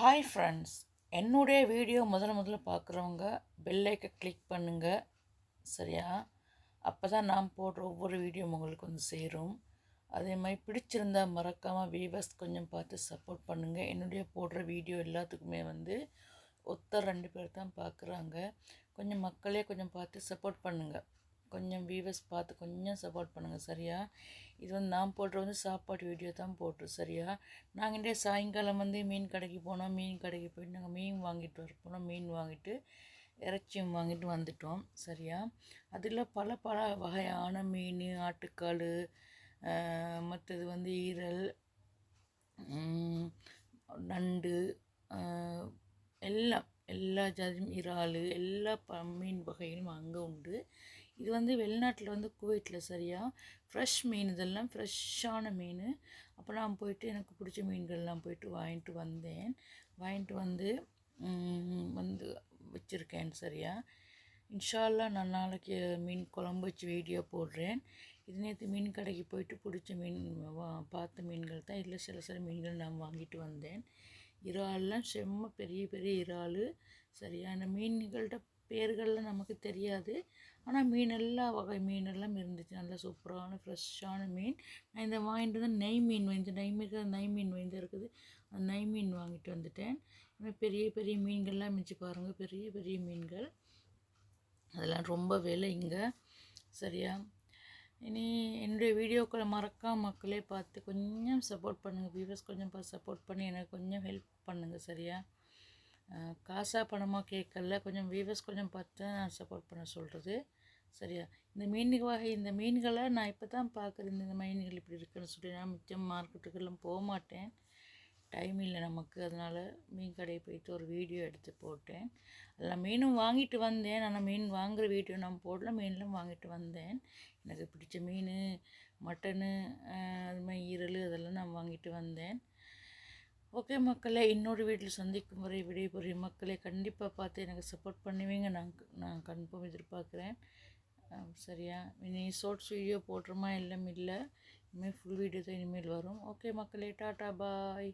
Hi friends என்னுடைய video முதல்ல முதல்ல பார்க்குறவங்க பெல்லைக்கை கிளிக் பண்ணுங்கள் சரியா? அப்போ தான் நான் போடுற ஒவ்வொரு வீடியோ உங்களுக்கு வந்து சேரும். அதே மாதிரி பிடிச்சிருந்தா மறக்காமல் வீவர்ஸ் கொஞ்சம் பார்த்து சப்போர்ட் பண்ணுங்கள் என்னுடைய போடுற வீடியோ எல்லாத்துக்குமே வந்து ஒத்த ரெண்டு பேர் தான் பார்க்குறாங்க. கொஞ்சம் மக்களே கொஞ்சம் பார்த்து சப்போர்ட் பண்ணுங்கள் கொஞ்சம் வியூவர்ஸ் பார்த்து கொஞ்சம் சப்போர்ட் பண்ணுங்கள் சரியா? இது வந்து நான் போடுற வந்து சாப்பாடு வீடியோ தான் போட்டோம் சரியா? நாங்கள் இன்றைய சாயங்காலம் வந்து மீன் கடைக்கு போனோம் மீன் கடைக்கு போயிட்டு நாங்கள் மீன் வாங்கிட்டு வர போனோம் மீன் வாங்கிட்டு இறைச்சியும் வாங்கிட்டு வந்துட்டோம் சரியா? அதில் பல பல வகையான மீன் ஆட்டுக்கால் மற்றது வந்து ஈரல் நண்டு எல்லாம் எல்லா ஜாதியும் இறால் எல்லா ப மீன் வகைகளும் அங்கே உண்டு. இது வந்து வெளிநாட்டில் வந்து குவைட்டில் சரியா? ஃப்ரெஷ் மீன் இதெல்லாம் ஃப்ரெஷ்ஷான மீன். அப்போ நான் போயிட்டு எனக்கு பிடிச்ச மீன்கள்லாம் போயிட்டு வாங்கிட்டு வந்தேன். வாங்கிட்டு வந்து வந்து வச்சுருக்கேன் சரியா? இன்ஷால்லா நான் நாளைக்கு மீன் குழம்பு வச்சு வீடியோ போடுறேன். இது நேற்று மீன் கடைக்கு போயிட்டு பிடிச்ச மீன் வா- பார்த்த மீன்கள் தான். இதில் சில சில மீன்கள் நான் வாங்கிட்டு வந்தேன். இறால்லாம் செம்ம பெரிய பெரிய இறால். சரியான மீன்கள்கிட்ட பேர்கள்லாம் நமக்கு தெரியாது. ஆனால் மீன் எல்லா வகை மீனெல்லாம் இருந்துச்சு. நல்லா சூப்பரான ஃப்ரெஷ்ஷான மீன். நான் இந்த வாங்கிட்டு வந்து நெய் மீன் வந்து நெய் மீன் நெய் மீன் வந்து இருக்குது. அந்த நெய் மீன் வாங்கிட்டு வந்துட்டேன். பெரிய பெரிய மீன்கள்லாம் மிச்சு பாருங்கள் பெரிய பெரிய மீன்கள். அதெல்லாம் ரொம்ப விலை இங்கே. சரியா? இனி என்னுடைய வீடியோக்களை மறக்காம மக்களே பார்த்து கொஞ்சம் சப்போர்ட் பண்ணுங்கள் வியூவர்ஸ் கொஞ்சம் சப்போர்ட் பண்ணி எனக்கு கொஞ்சம் ஹெல்ப் பண்ணுங்கள் சரியா? காசாக காசா பணமாக கேட்கல. கொஞ்சம் வியூவர்ஸ் கொஞ்சம் பார்த்து நான் சப்போர்ட் பண்ண சொல்கிறது சரியா? இந்த மீன் வகை இந்த மீன்களை நான் இப்போ தான் பார்க்குறேன். இந்த மீன்கள் இப்படி இருக்குன்னு சொல்லி நான் மிச்சம் மார்க்கெட்டுக்கெல்லாம் போக மாட்டேன். டைம் இல்லை நமக்கு. அதனால் மீன் கடையை போயிட்டு ஒரு வீடியோ எடுத்து போட்டேன். அதில் மீனும் வாங்கிட்டு வந்தேன். ஆனால் மீன் வாங்குகிற வீடியோ நான் போடல. மீன்லாம் வாங்கிட்டு வந்தேன். எனக்கு பிடிச்ச மீன் மட்டனு அது மாதிரி ஈரல் அதெல்லாம் நான் வாங்கிட்டு வந்தேன். ஓகே மக்களே இன்னொரு வீட்டில் சந்திக்கும் வரை விடைபெறும் மக்களே கண்டிப்பாக பார்த்து எனக்கு சப்போர்ட் பண்ணுவீங்க. நான் நான் கன்ஃபார்ம் எதிர்பார்க்குறேன். சரியா? இனி ஷார்ட்ஸ் வீடியோ போடுறோமா? எல்லாம் இல்லை. இனிமேல் ஃபுல் வீடியோ தான் இனிமேல் வரும். ஓகே மக்களே டாட்டா பாய்.